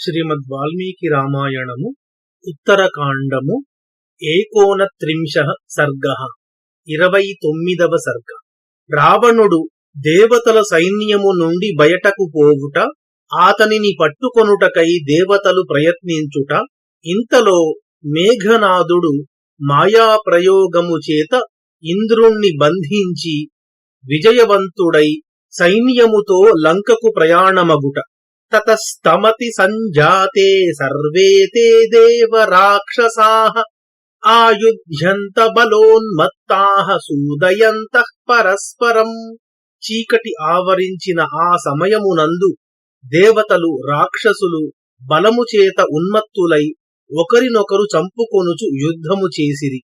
శ్రీమద్ వాల్మీకి రామాయణము ఉత్తరకాండము ఏకోనత్రింశ సర్గ ఇరవై తొమ్మిదవ సర్గ రావణుడు దేవతల సైన్యము నుండి బయటకు పోవుట ఆతనిని పట్టుకొనుటకై దేవతలు ప్రయత్నించుట ఇంతలో మేఘనాథుడు మాయా ప్రయోగము చేత ఇంద్రుణ్ణి బంధించి విజయవంతుడై సైన్యముతో లంకకు ప్రయాణమగుట. తతస్తమతి సంజాతే సర్వే తే దేవ రాక్షసాః ఆయుధ్యంత బలోన్మత్తా సూదయంతః పరస్పరం చీకటి ఆవరించిన ఆ సమయమునందు దేవతలు రాక్షసులు బలము చేత ఉన్మత్తులై ఒకరినొకరు చంపుకొనుచు యుద్ధము చేసిరి.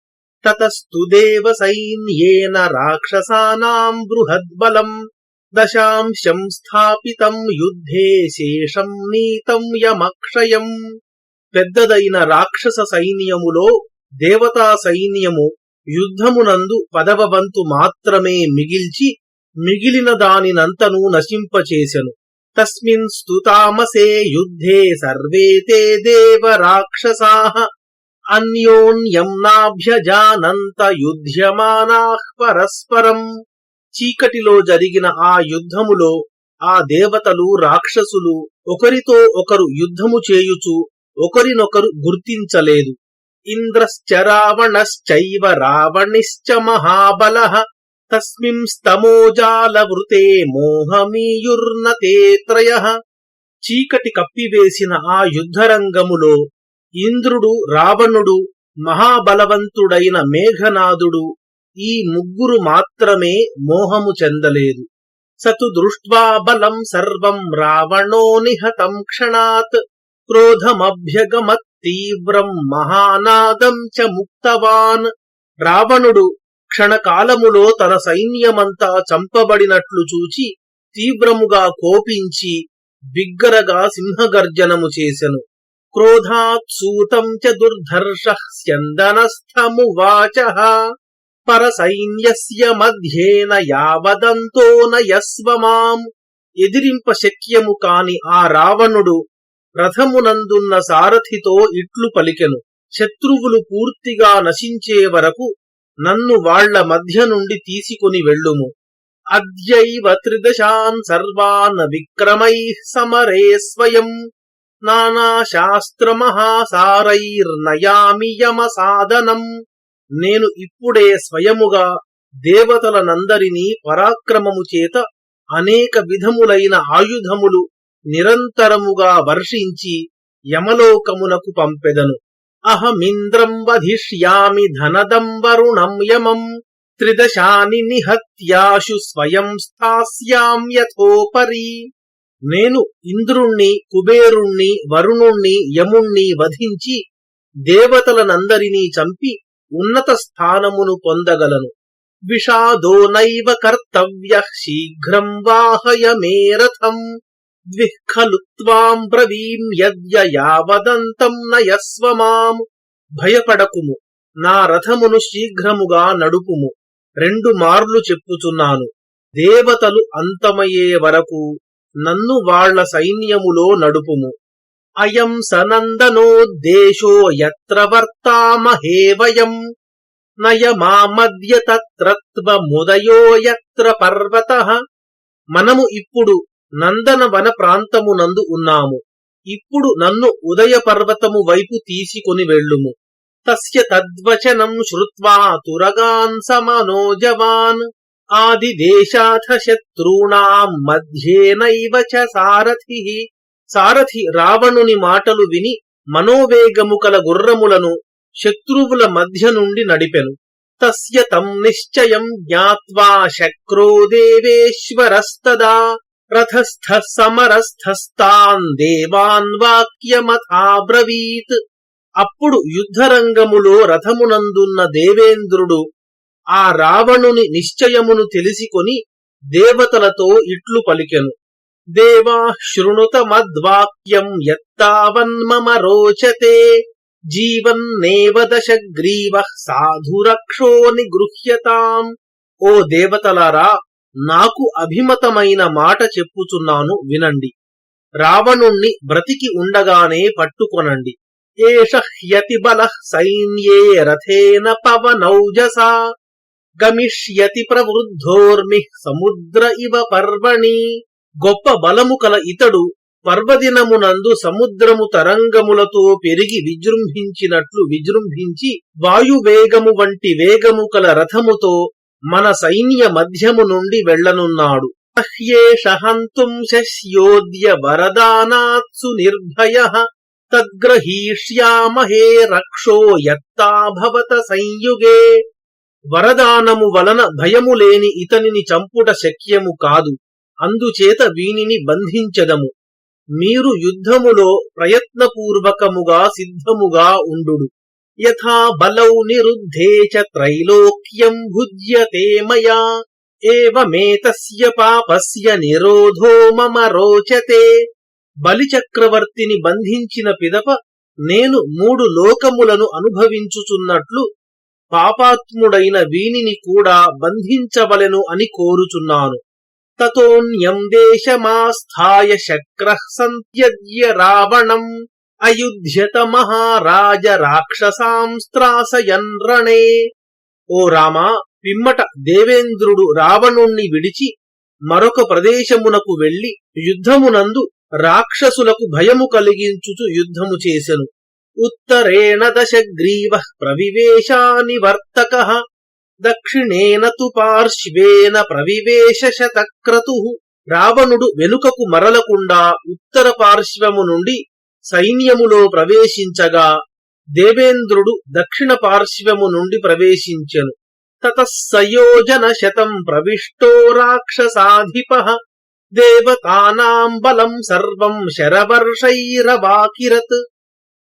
తతస్తు దేవ సైన్యేన రాక్షసానాం బృహద్బలం దశాంశం స్థాపితం యుద్ధే శేషం నీతం యమక్షయం పెద్దదైన రాక్షస సైన్యములో దేవతా సైన్యము యుద్ధమునందు పదవ వంతు మాత్రమే మిగిల్చి మిగిలిన దానినంతను నశింపచేసెను. తస్మిన్ స్తుతామసే యుద్ధే సర్వే తే దేవ రాక్షసాః। అన్యోన్యం నాభ్యజానంత యుధ్యమానాః పరస్పరం। చీకటిలో జరిగిన ఆ యుద్ధములో ఆ దేవతలు రాక్షసులు ఒకరితో ఒకరు యుద్ధము చేయుచు ఒకరినొకరు గుర్తించలేదు. ఇంద్రశ్చ రావణశ్చైవ రావణిశ్చ మహాబల తస్మింస్తమోజాలవృతే మోహమీయుర్నతే త్రయ చీకటి కప్పివేసిన ఆ యుద్ధరంగములో ఇంద్రుడు రావణుడు మహాబలవంతుడైన మేఘనాదుడు ఈ ముగ్గురు మాత్రమే మోహము చెందలేదు. సతు దృష్ట్వా బలం సర్వం రావణో నిహతం క్షణాత్. క్రోధమభ్యగమత్ తీవ్రం మహానాదం చ ముక్తవాన్. రావణుడు క్షణకాలములో తన సైన్యమంతా చంపబడినట్లు చూచి తీవ్రముగా కోపించి బిగ్గరగా సింహగర్జనము చేసెను. క్రోధాత్ సూతం చ దుర్ధర్ష స్యందనస్థమువాచ. పరసైన్యస్య మధ్యేన యావదంతో నయస్వమాం ఎదిరింప శక్యము కాని ఆ రావణుడు రథమునందున్న సారథితో ఇట్లు పలికెను. శత్రువులు పూర్తిగా నశించే వరకు నన్ను వాళ్ళ మధ్య నుండి తీసుకుని వెళ్ళుము. అద్యైవ త్రిదశాన్ సర్వాన్ విక్రమై సమరే స్వయం. నానా నానాశాస్త్రమహాసారైర్నయామి యమ సాధనం. నేను ఇప్పుడే స్వయముగా దేవతలనందరినీ పరాక్రమము చేత అనేక విధములైన ఆయుధములు నిరంతరముగా వర్షించి యమలోకమునకు పంపెదను. అహమింద్రం వధిష్యామి ధనదం వరుణం యమం త్రిదశాని నిహత్యాశు స్వయం స్థాస్యాం యథోపరి. నేను ఇంద్రుణ్ణి కుబేరుణ్ణి వరుణుణ్ణి యముణ్ణి వధించి దేవతలనందరినీ చంపి ఉన్నత స్థానమును పొందగలను. విషాదో నైవ కర్తవ్య శీఘ్రం వాహయ మే రథం. ద్విఃఖలు త్వాం బ్రవీం యద్య యావదంతం నయస్వమాం భయపడకుము నా రథమును శీఘ్రముగా నడుపుము. రెండు మార్లు చెప్పుచున్నాను దేవతలు అంతమయ్యే వరకు నన్ను వాళ్ళ సైన్యములో నడుపుము. అయం సనందనోద్దేశో యత్ర వర్తామహే వయం నయమామద్య తత్రత్వముదయో యత్ర పర్వత. మనము ఇప్పుడు నందనవన ప్రాంతమునందు ఉన్నాము. ఇప్పుడు నన్ను ఉదయ పర్వతము వైపు తీసుకొని వెళ్ళుము. తస్య తద్వచనం శ్రుత్వా తురగాన్ సమనోజవాన్. ఆదిదేశాథ శత్రూణాం మధ్యేనైవ చ సారథి. సారథి రావణుని మాటలు విని మనోవేగము కల గుర్రములను శత్రువుల మధ్య నుండి నడిపెను. తస్య తం నిశ్చయం జ్ఞాత్వా శక్రో దేవేశ్వరస్తదా రథస్థ సమరస్థస్థాన్ దేవాన్ వాక్యమథాబ్రవీత్. అప్పుడు యుద్ధరంగములో రథమునందున్న దేవేంద్రుడు ఆ రావణుని నిశ్చయమును తెలిసికొని దేవతలతో ఇట్లు పలికెను. దేవా శృణుత మద్వాక్యం యత్తావన్మమ రోచతే జీవన్నేవ దశగ్రీవ సాధురక్షో నిగృహ్యతాం ఓ దేవతలారా నాకు అభిమతమైన మాట చెప్పుచున్నాను వినండి. రావణుణ్ణి బ్రతికి ఉండగానే పట్టుకొనండి. ఏష హ్యతి బల సైన్యే రథేన పవనౌజసా। గమిష్యతి ప్రవృద్ధోర్మి సముద్ర ఇవ పర్వణి। గొప్ప బలము కల ఇతడు పర్వదినమునందు సముద్రము తరంగములతో పెరిగి విజృంభించినట్లు విజృంభించి వాయువేగము వంటి వేగము కల రథముతో మన సైన్య మధ్యము నుండి వెళ్ళనున్నాడు హంతుం శస్యోద్య వరదానాత్సు నిర్భయ తద్గ్రహీష్యామహే రక్షో యత్తాభవత సంయుగే. వరదానము వలన భయము లేని ఇతనిని చంపుట శక్యము కాదు. అందుచేత వీనిని బంధించదము. మీరు యుద్ధములో ప్రయత్నపూర్వకముగా సిద్ధముగా ఉండు యథా బలౌ నిరుద్ధే చ త్రైలోక్యం భుజ్యతే మయా. ఏవమేతస్య పాపస్య నిరోధో మమ రోచతే. బలిచక్రవర్తిని బంధించిన పిదప నేను మూడు లోకములను అనుభవించుచున్నట్లు పాపాత్ముడైన వీనిని కూడా బంధించవలెను అని కోరుచున్నాను. తతోన్యం దేశమాస్థాయ శక్రః సంత్యజ్య రావణం అయుధ్యత మహారాజ రాక్షసాంస్త్రాసయన్ రణే. ఓ రామా పిమ్మట దేవేంద్రుడు రావణుణ్ణి విడిచి మరొక ప్రదేశమునకు వెళ్ళి యుద్ధమునందు రాక్షసులకు భయము కలిగించుచు యుద్ధము చేసెను. ఉత్తరేణ దశగ్రీవ ప్రవివేశానివర్తక. దక్షిణేన తు పార్శ్వేన ప్రవివేశ శతక్రతు. రావణుడు వెనుకకు మరలకుండా ఉత్తర పార్శ్వము నుండి సైన్యములో ప్రవేశించగా దేవేంద్రుడు దక్షిణ పార్శ్వము నుండి ప్రవేశించెను. తతస్సయోజన శతం ప్రవిష్టో రాక్షసాధిప. దేవతానాం బలం సర్వం శరవర్షైరవాకిరత్.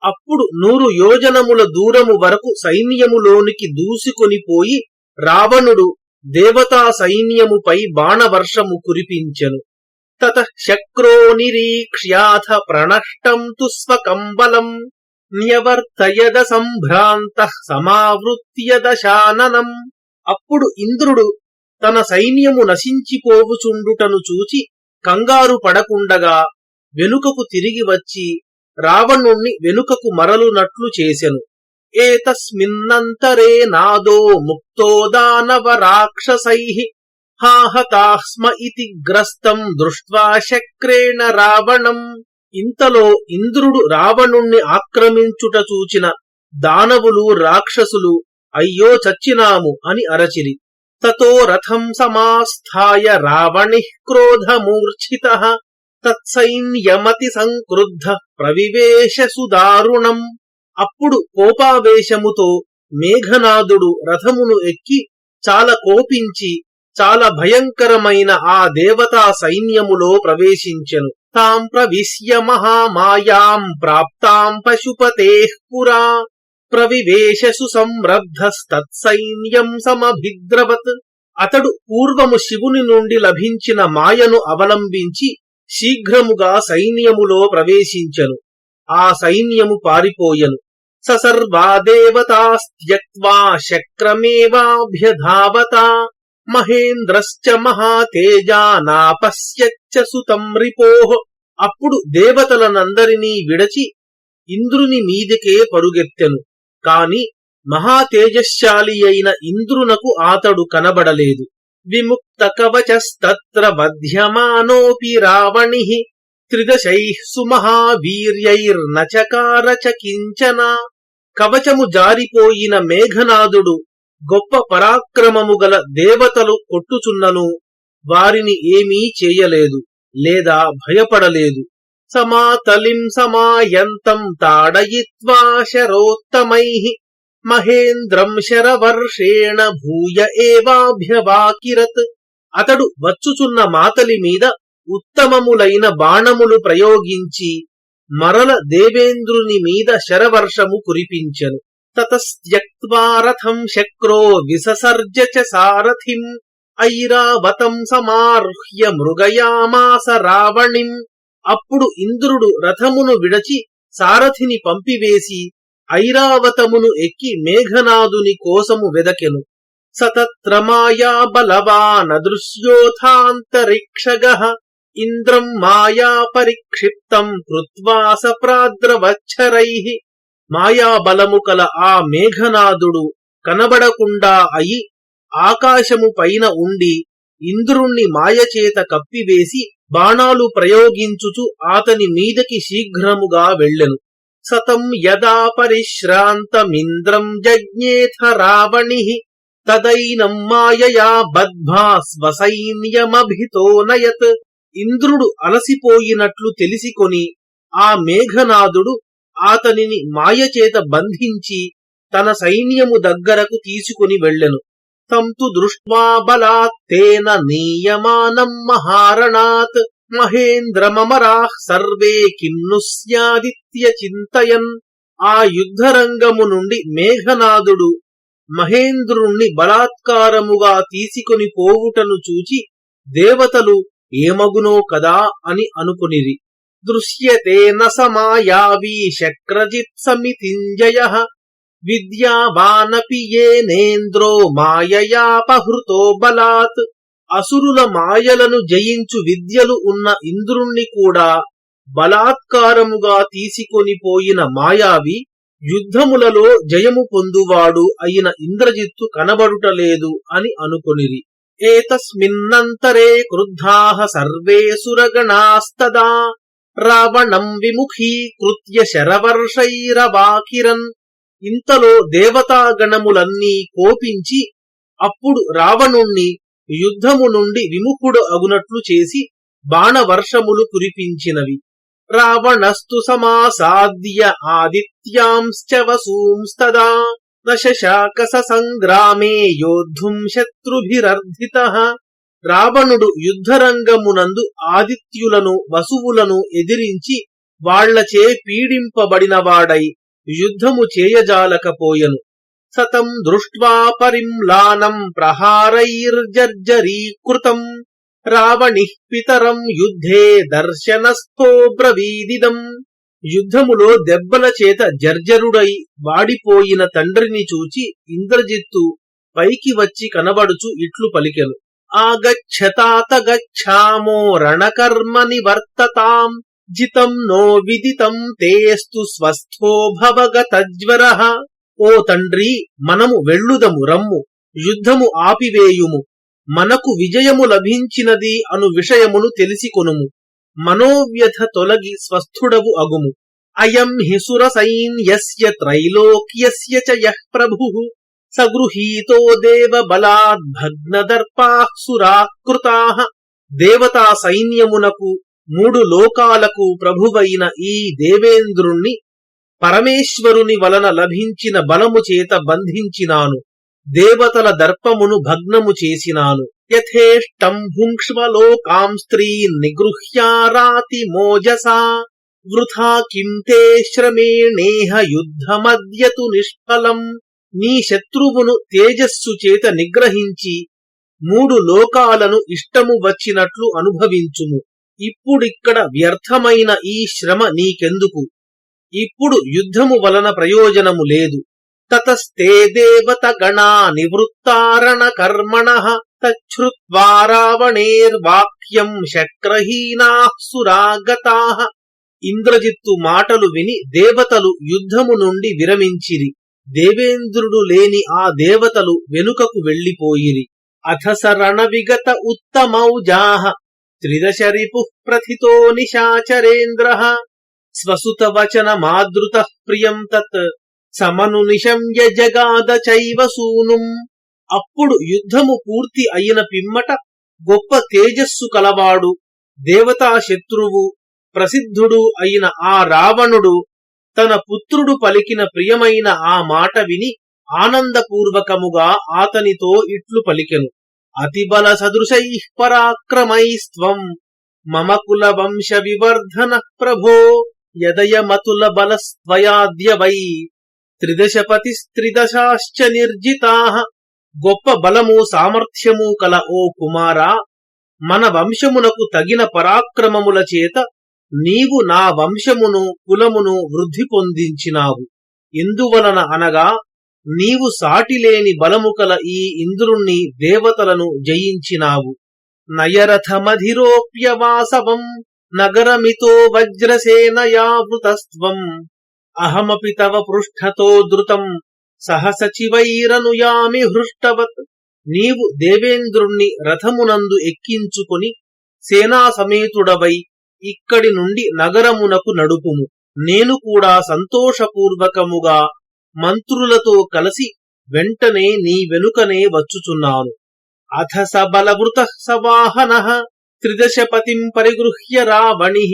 అప్పుడు నూరు యోజనముల దూరము వరకు సైన్యములోనికి దూసుకొని పోయి రావణుడు దేవతా సైన్యముపై బాణవర్షము కురిపించెను. తత శక్రో నిరీక్ష్యాథ ప్రణష్టం తు బలం న్యవర్తయద సంభ్రాంత సమావృత్య దశాననం. అప్పుడు ఇంద్రుడు తన సైన్యము నశించిపోవుచుండుటను చూచి కంగారు పడకుండగా వెనుకకు తిరిగి వచ్చి రావణుణ్ణి వెనుకకు మరలునట్లు చేసెను. ఏతస్మిన్నంతరే నాదో ముక్తో దానవ రాక్షసై హాహతాస్మ ఇతి గ్రస్తం దృష్ట్వా శక్రేణ రావణం ఇంతలో ఇంద్రుడు రావణుణ్ణి ఆక్రమించుట చూచిన దానవులు రాక్షసులు అయ్యో చచ్చినాము అని అరచిరి. తతో రథం సమాస్థాయ రావణి క్రోధమూర్ఛిత తత్సైన్యమతి సంక్రుద్ధ ప్రవివేశ సుదారుణం అప్పుడు కోపావేశముతో మేఘనాథుడు రథమును ఎక్కి చాలా కోపించి చాలా భయంకరమైన ఆ దేవతా సైన్యములో ప్రవేశించెను. తాం ప్రవిశ్య మహామాయాం ప్రాప్తాం పశుపతే పురా. ప్రవివేశసు సంరబ్ధస్తత్సైన్యం సమభిద్రవత్. అతడు పూర్వము శివుని నుండి లభించిన మాయను అవలంబించి శీఘ్రముగా సైన్యములో ప్రవేశించెను. ఆ సైన్యము పారిపోయెను. ససర్వా దేవతాస్త్యక్వా శక్రమేవాభ్యధావత మహేంద్రశ్చ మహాతేజా నాపశ్యచ్చ సుతం రిపోః. అప్పుడు దేవతలనందరినీ విడచి ఇంద్రుని మీదికే పరుగెత్తెను. కాని మహాతేజశాలి అయిన ఇంద్రునకు ఆతడు కనబడలేదు. విముక్త కవచస్తత్ర వధ్యమానోపి రావణి. త్రిదశై సుమహావీర్యైర్నచకార చ కించన. కవచము జారిపోయిన మేఘనాదుడు గొప్ప పరాక్రమము గల దేవతలు కొట్టుచున్నను. వారిని ఏమీ చేయలేదు లేదా భయపడలేదు. సమాతలిం సమాయంతం తాడయిత్వా శరోత్తమై మహేంద్రం శరవర్షేణ భూయ ఏవాభ్యవాకిరత్. అతడు వచ్చుచున్న మాతలి మీద ఉత్తమములైన బాణములు ప్రయోగించి మరల దేవేంద్రుని మీద శరవర్షము కురిపించెను. తతస్త్యక్వా రథం శక్రో విససర్జ చ సారథిం ఐరావతం సమార్హ్య మృగయామాస రావణిం. అప్పుడు ఇంద్రుడు రథమును విడచి సారథిని పంపివేసి ఐరావతమును ఎక్కి మేఘనాదుని కోసము వెదకెను. సతత్రమాయా బలవాన దృశ్యోథాంతరిక్షగ ఇంద్రం మాయా పరిక్షిప్తం కృత్వా సప్రాద్రవచ్చరై మాయాబలము కల ఆ మేఘనాదుడు కనబడకుండా అయి ఆకాశము పైన ఉండి ఇంద్రుణ్ణి మాయచేత కప్పివేసి బాణాలు ప్రయోగించుచు అతని మీదకి శీఘ్రముగా వెళ్ళెను. సతం యదా పరిశ్రాంతమింద్రం జజ్ఞేథ రావణి. తదైనం మాయయా బద్ధ్వా స్వసైన్యమభితో నయత్ ఇంద్రుడు అలసిపోయినట్లు తెలిసికొని ఆ మేఘనాథుడు అతనిని మాయచేత బంధించి తన సైన్యము దగ్గరకు తీసుకుని వెళ్ళెను. తంతు దృష్ట్వా నీయమానం మహారణాత్ మహేంద్రమమరాః సర్వే కిన్ను స్యాదిత్య చింతయన్. ఆ యుద్ధరంగము నుండి మేఘనాథుడు మహేంద్రుణ్ణి బలాత్కారముగా తీసుకొని పోవుటను చూచి దేవతలు ఏమగునో కదా అని అనుకునిరి. దృశ్యతే నమాయావీ శక్రజిత్ సమితింజయ. విద్యావానపి ఏనేంద్రో మాయయాపహృతో బలాత్. అసురుల మాయలను జయించు విద్యలు ఉన్న ఇంద్రుణ్ణి కూడా బలాత్కారముగా తీసుకొని పోయిన మాయావి యుద్ధములలో జయము పొందువాడు అయిన ఇంద్రజిత్తు కనబడుటలేదు అని అనుకొనిరి. ఏతస్మిన్నంతరే క్రుద్ధాః సర్వే సురగణాస్తదా రావణం విముఖీకృత్య శరవర్షైరవాకిరన్ ఇంతలో దేవతాగణములన్నీ కోపించి అప్పుడు రావణుణ్ణి యుద్ధము నుండి విముఖుడు అగునట్లు చేసి బాణవర్షములు కురిపించినవి. రావణస్తు సమాసాద్య ఆదిత్యాంశ్చ వసూంస్తదా। నశాక సంగ్రామే యోద్ధుం శత్రుభిరర్ధిత. రావణుడు యుద్ధరంగమునందు ఆదిత్యులను వసువులను ఎదిరించి వాళ్ళచే పీడింపబడినవాడై యుద్ధము చేయజాలకపోయెను. సతం దృష్ట్వా పరిమ్లానం ప్రహారైర్జర్జరీకృతం. రావణిః పితరం యుద్ధే దర్శనస్థో బ్రవీదిదం. యుద్ధములో దెబ్బల చేత జర్జరుడై వాడిపోయిన తండ్రిని చూచి ఇంద్రజిత్తు పైకి వచ్చి కనబడుచు ఇట్లు పలికెను. ఆగచ్చతాత గచ్చామో రణకర్మ నివర్తతాం జితం నో విదితం తేస్తు స్వస్థో భవగతజ్వర. ఓ తండ్రి మనము వెళ్ళుదము రమ్ము యుద్ధము ఆపివేయుము మనకు విజయము లభించినది అను విషయమును తెలిసికొనుము. మనోవ్యథ తొలగి స్వస్థుడవు అగుము. అయం హిసుర సైన్యస్య త్రైలోక్యస్య చ యః ప్రభుః. సగృహీతో దేవ బలాద్భగ్నదర్పాః సురాకృతాః దేవతా సైన్యమునకు మూడు లోకాలకు ప్రభువైన ఈ దేవేంద్రుణ్ణి పరమేశ్వరుని వలన లభించిన బలము చేత బంధించినాను. దేవతల దర్పమును భగ్నము చేసినాను. యథేష్టం భుంక్ష్మలోకాం స్త్రీ నిగృహ్యారాతి మోజసా. వృథా కింతే శ్రమేణేహ యుద్ధమద్యతు నిష్ఫలం. నీ శత్రువును తేజస్సు చేత నిగ్రహించి మూడు లోకాలను ఇష్టము వచ్చినట్లు అనుభవించుము. ఇప్పుడిక్కడ వ్యర్థమైన ఈ శ్రమ నీకెందుకు? ఇప్పుడు యుద్ధము వలన ప్రయోజనము లేదు. తతస్తే దేవత గణా నివృత్తారణ కర్మణ తచ్చుత్వా రావణేర్వాక్యం శక్రహీనా సురాగతా. ఇంద్రజిత్తు మాటలు విని దేవతలు యుద్ధము నుండి విరమించిరి. దేవేంద్రుడు లేని ఆ దేవతలు వెనుకకు వెళ్ళిపోయిరి అథ సరణ విగత ఉత్తమౌజాహ త్రిదశరిపు ప్రథితో నిశాచరేంద్ర. స్వసుత వచన మాదృత ప్రియం తత్. సమను నిశంయ జగాద చైవ సూనుం. అప్పుడు యుద్ధము పూర్తి అయిన పిమ్మట గొప్ప తేజస్సు కలవాడు దేవతా శత్రువు ప్రసిద్ధుడు అయిన ఆ రావణుడు తన పుత్రుడు పలికిన ప్రియమైన ఆ మాట విని ఆనందపూర్వకముగా ఆతనితో ఇట్లు పలికెను. అతిబల సదృశై పరాక్రమైస్త్వం. మమ కుల వంశ వివర్ధన ప్రభో యదయమతుల బలస్త్వయాద్య వై త్రిదశపతిస్త్రిదశాశ్చ నిర్జితా గొప్ప బలము సామర్థ్యము కల ఓ కుమారా మన వంశమునకు తగిన పరాక్రమముల చేత నీవు నా వంశమును కులమును వృద్ధి పొందించినావు। ఎందువలన అనగా నీవు సాటిలేని బలము కల ఈ ఇంద్రుణ్ణి దేవతలను జయించినావు। నయరథమధిరోప్యవాసవం నగరమితో వజ్రసేనయావృతస్వం అహమపి తవ పృష్ఠతో ధృతం సహసచివైరనుయామి హృష్టవత్ నీవు దేవేంద్రుణ్ణి రథమునందు ఎక్కించుకొని సేనా సమేతుడవై ఇక్కడి నుండి నగరమునకు నడుపుము నేను కూడా సంతోషపూర్వకముగా మంత్రులతో కలిసి వెంటనే నీ వెనుకనే వచ్చుచున్నాను అథ సబలవృత సవాహన త్రిదశపతిం పరిగృహ్య రావణి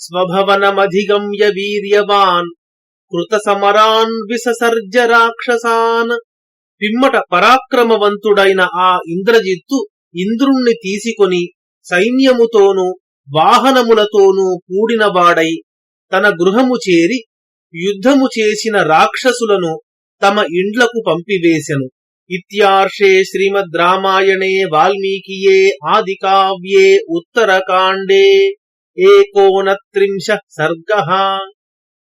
స్వభవనమధిగమ్య వీర్యవాన్ కృత సమరాన్ విససర్జ రాక్షసాన్. పిమ్మట పరాక్రమవంతుడైన ఆ ఇంద్రజిత్తు ఇంద్రుణ్ణి తీసుకొని సైన్యముతోనూ వాహనములతోనూ కూడినవాడై తన గృహము చేరి యుద్ధము చేసిన రాక్షసులను తమ ఇండ్లకు పంపివేశను ఇత్యార్షే శ్రీమద్ రామాయణే వాల్మీకియే ఆదికావ్యే ఉత్తరకాండే. ఏకోనత్రింశ సర్గ.